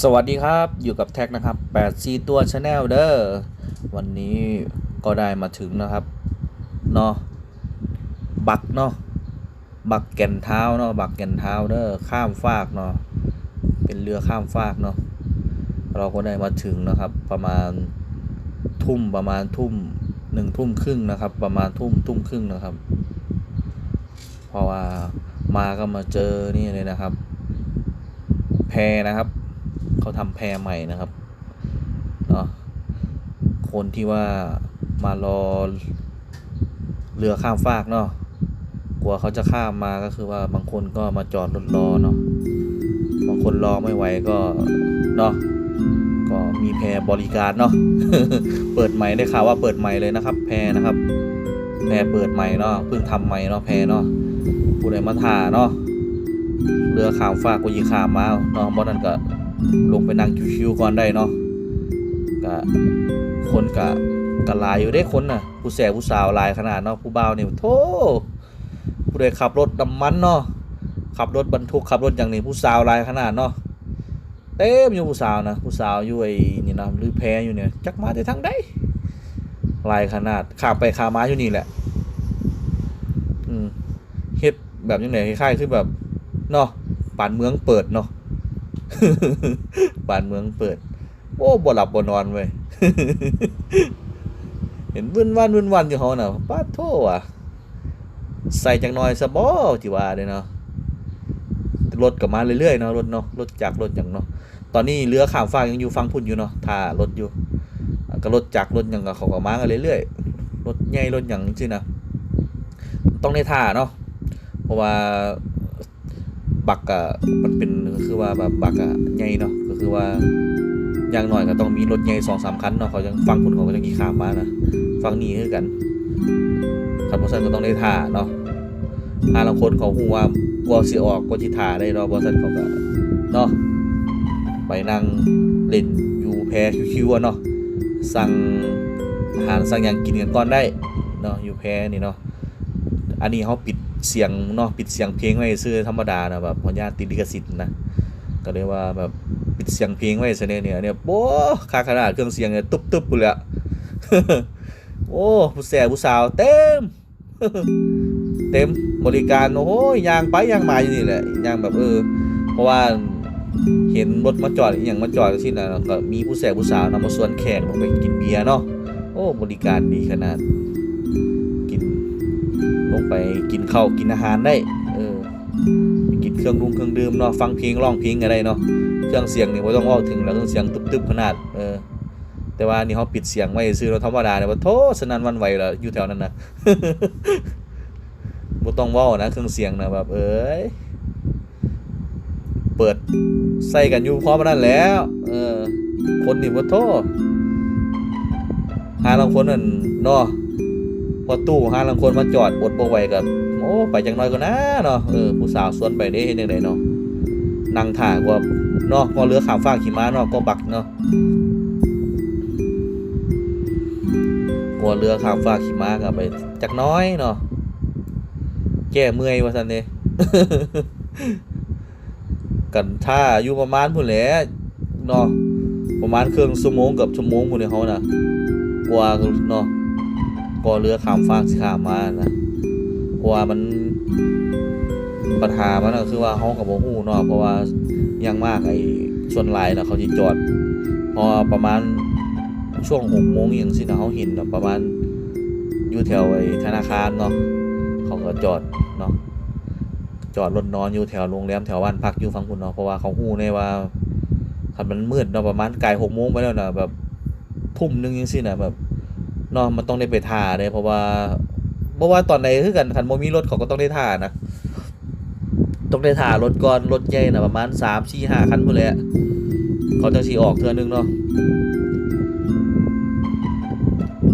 สวัสดีครับอยู่กับแท็กนะครับ8 4ตัวชาแนลเด้อวันนี้ก็ได้มาถึงนะครับเนาะบักเนาะบักแก่นเท้าเนาะบักแก่นเท้าเด้อข้ามฟากเนาะเป็นเรือข้ามฟากเนาะเราก็ได้มาถึงนะครับประมาณทุ่มประมาณทุ่มหนึ่งทุ่มครึ่งนะครับ ประมาณทุ่มทุ่มครึ่งนะครับ เพราะว่ามาก็มาเจอนี่เลยนะครับ แพนะครับ เขาทำแพรใหม่นะครับเนาะคนที่ว่ามารอเรือข้ามฟากเนาะกลัวเขาจะข้ามมาก็คือว่าบางคนก็มาจอดรถรอเนาะบางคนรอไม่ไหวก็เนาะก็มีแพรบริการเนาะเปิดใหม่ได้ข่าวว่าเปิดใหม่เลยนะครับ แพรนะครับ แพรเปิดใหม่เนาะเพิ่งทำใหม่เนาะแพรเนาะผู้ใดมาถ่าเนาะเรือข้ามฟากก็ยีข้ามมาเนาะบ่นั้นก็ ลงไปนั่งชิวๆก่อนได้เนาะก็คนกะกะลายอยู่ได้คนน่ะ ผู้แสบผู้สาวลายขนาดเนาะผู้บ่าวนี่โธ่ผู้ใดขับรถน้ำมันเนาะขับรถบรรทุกขับรถอย่างนี้ผู้สาวลายขนาดเนาะเต็มอยู่ผู้สาวนะผู้สาวอยู่ไอ้นี่นะหรือแพ้อยู่เนี่ยจักมาแต่ทางใดลายขนาดข้ามไปขามาอยู่นี่แหละอืมเฮ็ดแบบยังไงคล้ายๆคือแบบเนาะป่านเมืองเปิดเนาะ บ้านเมืองเปิด โอ้บ่หลับบ่นอนเว้ยเห็นวุ่นวันวุ่นวันอยู่เขาน่ะป้าโทอะ ใส่จังน้อยซะบ่ที่ว่าเด้เนาะรถก็มาเรื่อยๆเนาะรถเนาะรถจักรรถหยังเนาะตอนนี้เรือข้ามฟากยังอยู่ฝั่งพุ่นอยู่เนาะท่ารถอยู่อะก็รถจักรรถหยังก็เขาก็มากันเรื่อยๆรถใหญ่รถหยังจังนะต้องได้ท่าเนาะเพราะว่า บักอะมันเป็นคือว่าแบบบักอะใหญ่เนาะก็คือว่าอย่างหน้อยก็ต้องมีรถใหญ่สองสามคันเนาะเขายังฟังคุณเขาก็จะกี่ขามมานะฟังนี่คือกันคันบอสันก็ต้องได้ท่าเนาะหาลางคนเขาหูว่าว่าสิออกก็สิท่าได้เนาะบอสันเขาก็เนาะไปนั่งเล่นอยู่แพชิวๆอะเนาะสั่งอาหารสั่งอย่างกินกันก่อนได้เนาะอยู่แพนี่เนาะอันนี้เขาปิด เสียงเนาะปิดเสียงเพลงไว้ซื้อธรรมดานะแบบพอญาติดลิขสิทธิ์นะก็เลยว่าแบบปิดเสียงเพลงไว้ซะเนี่ยเนี่ยเนี่ยโอ้ค่าขนาดเครื่องเสียงเนี่ยตุ๊บตุ๊บเลยอะโอ้ผู้แสบผู้สาวเต็ม เต็มบริการโอ้โหยางไปยางมาอยู่นี่แหละยางแบบเออ เพราะว่าเห็นรถมาจอดอย่างมาจอดที่นั่นก็มีผู้แสบผู้สาวนำมาส่วนแขกลงไปกินเบียร์เนาะโอ้บริการดีขนาด ลงไปกินข้าวกินอาหารได้ เออกินเครื่องดุงเครื่องดื่มเนาะฟังเพลงร้องเพลงอะไรเนาะเครื่องเสียงนี่บ่ต้องเว้าถึงแล้วเครื่องเสียงตึบๆขนาดเออแต่ว่านี่เขาปิดเสียงไว้ซื้อเราธรรมดาเนี่ยว่าโทษสนันวันไหวแล้วอยู่แถวนั้นนะบ่ต้องว้านะเครื่องเสียงนะแบบเอ้ยเปิดใส่กันอยู่พร้อมนั่นแล้ว เออ คนนี่บ่โทษหาลางคนนั่นเนาะ อตู้ห้าลังคนมาจอดอดบ่ไหวกับโอ้ไปจังน้อยก็นะเนาะเออผู้สาวสวนไปได้เห็นจังไดเนาะนั่งถ่ากว่าเนาะพอเรือขามฟ้ากขี่ม้าเนาะก็บักเนาะกลัวเรือขามฟ้ากขี่ม้าก็ไปจักน้อยเนาะแก้เมื่อยว่าซั่นเด้กันท่าอยู่ประมาณพุ่นแหละเนาะประมาณเครึ่องชั่วโมงกับชั่วโมงพุ่นเนี่ยเขาน่ะกว่าเนาะ ก็เรือข้ามฟากสิข้ามมานะเพราะว่ามันปัญหามันก็คือว่าเฮากับบ่ฮู้เนาะเพราะว่ายังมากไอ้ส่วนหลายน่ะเขาสิจอด พอประมาณช่วง6โมงอย่างสินะเฮาเห็นนะประมาณอยู่แถวไอ้ธนาคารเนาะเขาก็จอดเนาะจอดรถนอนอยู่แถวโรงแรมแถวบ้านพักอยู่ฝั่งพุ่นเนาะเพราะว่าเขาฮู้แน่ว่าคันมันมืดเนาะประมาณไกล6โมงไปแล้วนะแบบทุ่มหนึงจังซี่น่ะแบบ เนาะมันต้องได้ไปท่าเลยเพราะว่าเพราะว่าตอนไหนคือกันคันบ่มีรถเขาก็ต้องได้ท่านะต้องได้ท่ารถก่อนรถใหญ่นะประมาณ3 4 5คันพุ่นแหละเขาจังสิออกเทื่อนึงเนาะ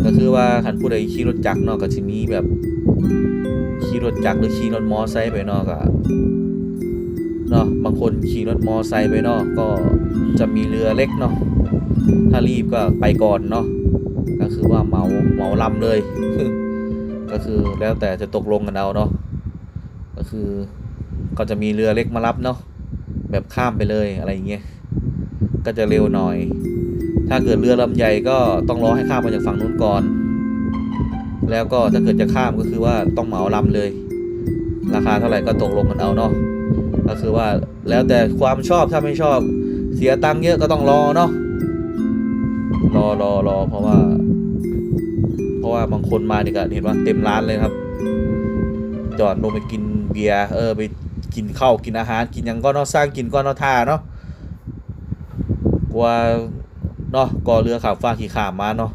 ก็คือว่าคันผู้ใดขี่รถจักรเนาะก็สิมีแบบขี่รถจักรหรือขี่รถมอไซค์ไปเนาะก็เนาะบางคนขี่รถมอไซค์ไปเนาะก็จะมีเรือเล็กเนาะถ้ารีบก็ไปก่อนเนาะ ก็คือว่าเมาเมาลำเลย ก็คือแล้วแต่จะตกลงกันเอาเนาะก็คือก็จะมีเรือเล็กมารับเนาะแบบข้ามไปเลยอะไรเงี้ยก็จะเร็วหน่อย ถ้าเกิดเรือลำใหญ่ก็ต้องรอให้ข้ามมาจากฝั่งนู้นก่อน แล้วก็ถ้าเกิดจะข้ามก็คือว่าต้องเหมาลำเลย ราคาเท่าไหร่ก็ตกลงกันเอาเนาะก็คือว่าแล้วแต่ความชอบถ้าไม่ชอบเสียตังค์เยอะก็ต้องรอเนาะรอรอรอเพราะว่า ราะว่าบางคนมาเนี่ยก็เห็นว่าเต็มร้านเลยครับ จอดลงไปกินเบียร์เออไปกินข้าวกินอาหารกินยังก็นอกสร้างกินก็นอท่าเนาะกลัวเนาะก่อเรือขับฟ้าขี่ขามมาเนาะ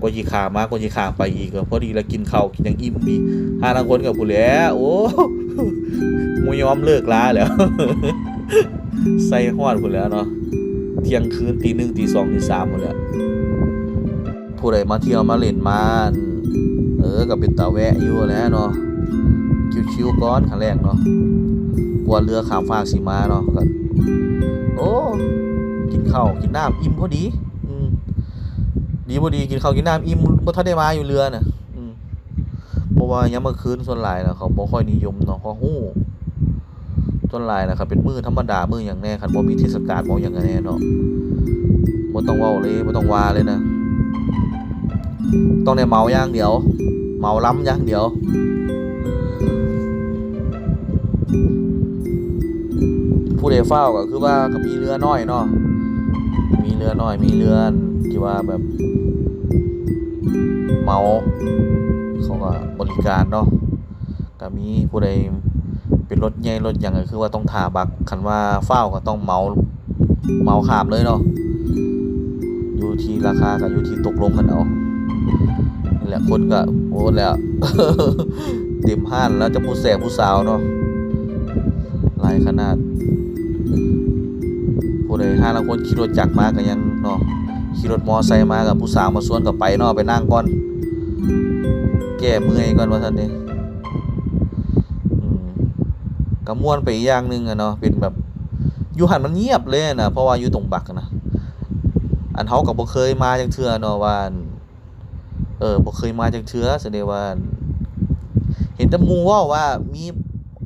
กว่าขี่ขามมากว่าขี่ขามไปอีกพอดีแล้วกินข้าวกินยังอิ่มดีห้าทางคนกับผู้แหล้วโอ้มยอมเลิกล้าแล้วใส่ฮอดผู้แหล้วเนาะเที่ยงคืนตีหนึ่งตีสองตีสามหมดแล้ว ผู้ใดมาเที่ยวมาเล่นมาเออก็เป็นตาแวะอยู่แล้วเนาะชิวๆก่อนครั้งแรกเนาะกลัวเรือขามฟากสีมาเนาะก็โอ้กินข้าวกินน้ำอิ่มพอดีอืดีพอดีกินข้าวกินน้ำอิ่มบ่ทันได้มาอยู่เรือน่ะอืเพราะว่ายามมื้อคืนส่วนหลายนะเขาบ่ค่อยนิยมเนาะเพราะฮู้ส่วนหลายนะครับเป็นมือธรรมดามื้อหยังแน่คันบ่มีเทศกาลบ่หยังแน่เนาะบ่ต้องว้าเลยบ่ต้องว่าเลยนะ ต้องได้เมาอย่างเดียว เมาล้ำอย่างเดียวผู้ใดเฝ้าก็คือว่าก็มีเรือน้อยเนาะมีเรือน้อยมีเรือที่ว่าแบบ เมาเขาก็บริการเนาะก็มีผู้ใดเป็นรถใหญ่รถยังก็คือว่าต้องถ่าบักคันว่าเฝ้าก็ต้องเมาเมาขามเลยเนาะอยู่ที่ราคากับอยู่ที่ตกลงกันเอา นี่แหละคนก็โอ้แล้วเต็มห้านแล้วจะผู้แสบผู้สาวเนาะหลายขนาดผู้ใดห้าละคนขี่รถจักรมาก็ยังเนาะขี่รถมอไซค์มากับผู้สาวมาสวนกับไปเนาะไปนั่งก่อน แก้เมื่อยก่อนว่าท่านนี่อืมก็ม่วนไปอีกอย่างหนึ่งอะเนาะเป็นแบบอยู่หันมันเงียบเลยนะเพราะว่าอยู่ตรงบักนะอันเฮาก็บ่เคยมาจังเทื่อเนาะว่า อันเออบ่เคยมาจักเทื่อแสดงว่า เห็นแต่มูว้าว่ามี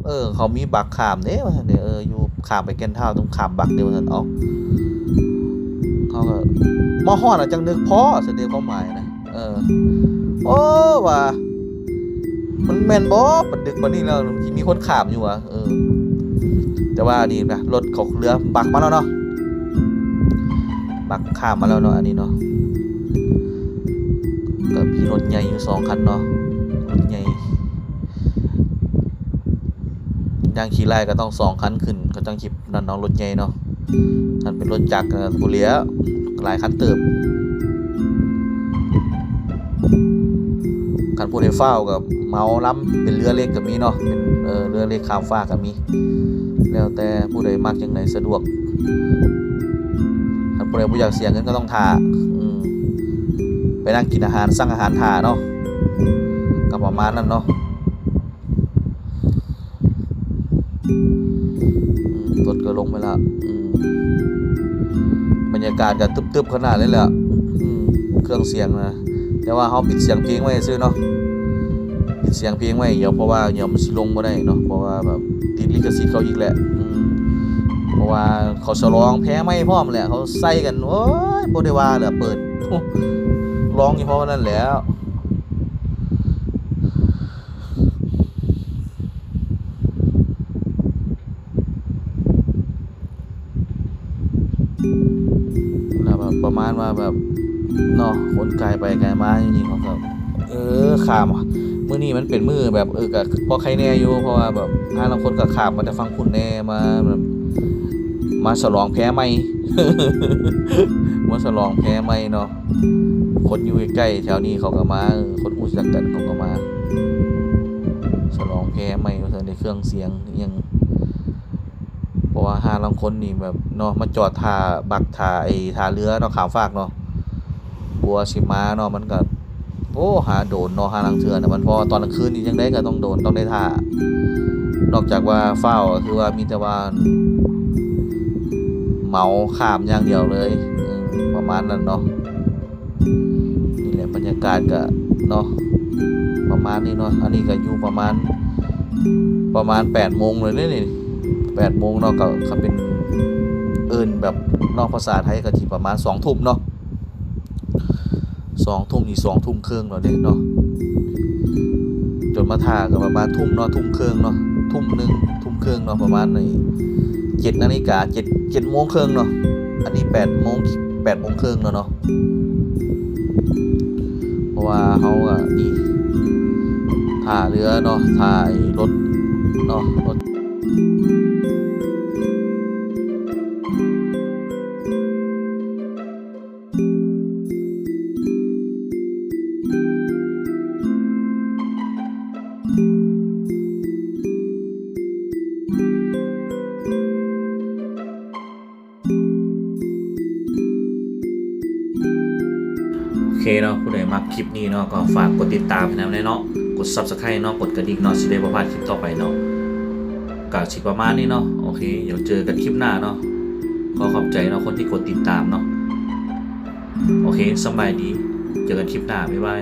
เออ เขามีบักขามเด้ว่าซั่นเด้เอออยู่ขามไปแก่นเท่าตรงขามบักเด้ว่าซั่นเอ้าเขาก็มาฮอดอะจังนึกพอแสดงความหมายนะเออโอ้ว่ามันแมนบ่ปันดึกปานนี้แล้วที่มีคนขามอยู่อะเออ แต่ว่านี่นะรถเขาเรือบักมาแล้วเนาะบักขามมาแล้วเนาะอันนี้เนาะ ก็มีรถใหญ่อยู่สองคันเนาะรถใหญ่ย่างขี่ไล่ก็ต้องสองคันขึ้น ก็ต้องขีบนั่นน้องรถใหญ่เนาะท่านเป็นรถจักรนะผู้เลียหลายคันเติบคันผู้ใดเฝ้ากับเมาล้ำเป็นเรือเล็กก็มีเนาะเป็นเออเรือเล็กข้ามฟ้ากก็มีแล้วแต่ผู้ใดมักยังไงสะดวกคันผู้ใดผู้อยากเสียเงินก็ต้องท่า นั่งกินอาหารสั่งอาหารทาเนาะก็ประมาณนั้นเนาะรถก็ลงไปและบรรยากาศก็ตึบๆขนาดนี้แหละเครื่องเสียงนะแต่ว่าเขาปิดเสียงเพลงไว้ซื้อเนาะปิดเสียงเพลงไว้เดี๋ยวเพราะว่าเดี๋ยวมันสิลงบ่ได้เนาะเพราะว่าแบบติดลิขสิทธิ์เขาอีกแหละเพราะว่าเขาฉลองแพ้ไม่พร้อมแหละเขาใส่กันโอ้ยบ่ได้ว่าเลยเปิด ร้องอยู่เพราะนั่นแล้วแบบประมาณว่าแบบเนาะคนไกลไปไกลมาจริงๆเขาก็เออขามมือนี้มันเป็นมือแบบเออก็พอใครแน่อยู่เพราะว่าแบบถ้าบาคนก็ขามมาแต่ฟังคุณแน่มาแบบมาฉลองแพ้ไหมมาฉลองแพ้ไหมเนาะ คนอยู่ใกล้ๆแถวนี้เขาก็มา คนรู้จักกันเขาก็มาฉลองแพ้ไม่ว่าซั่นในเครื่องเสียงยังเพราะว่าห้าลังคนนี่แบบเนาะมาจอดท่าบักท่าไอ้ท่าเรือเนาะขามฟากเนาะบัวสิมาเนาะมันก็โอ้หาโดนเนาะหาลังเทือนะมันพอตอนกลางคืนนี่จังได้ก็ต้องโดนต้องได้ท่านอกจากว่าเฝ้าคือว่ามีแต่ว่าเมาข้ามอย่างเดียวเลยประมาณนั้นเนาะ นี่แหละบรรยากาศก็เนาะประมาณนี้เนาะอันนี้ก็อยู่ประมาณประมาณแปดโมงเลยนี่นี่แปดโมงเนาะก็ก็เป็นเอินแบบนอกภาษาไทยก็ทีประมาณ2ทุ่มเนาะ2ทุ่มนี่2ทุ่มครึ่งแล้วเด้เนาะจนมาท่าก็ประมาณทุ่มเนาะทุ่มครึ่งเนาะทุ่มหนึ่งทุ่มครึ่งเนาะประมาณนี้7นาฬิกา7 7โมงครึ่งเนาะอันนี้8โมง8โมงครึ่งแล้วเนาะ ราะว่าเขาก็นี่ถ่าเรือเนาะถ่ายรถเนาะรถ เคเนาะผู้ใดมักคลิปนี้เนาะก็ฝากกดติดตามนะเนาะกด Subscribe เนาะกดกระดิ่งเนาะสิได้บ่พลาดคลิปต่อไปเนาะก็สิประมาณนี้เนาะโอเคเดี๋ยวเจอกันคลิปหน้าเนาะขอขอบใจเนาะคนที่กดติดตามเนาะโอเคสบายดีเจอกันคลิปหน้าบ๊ายบาย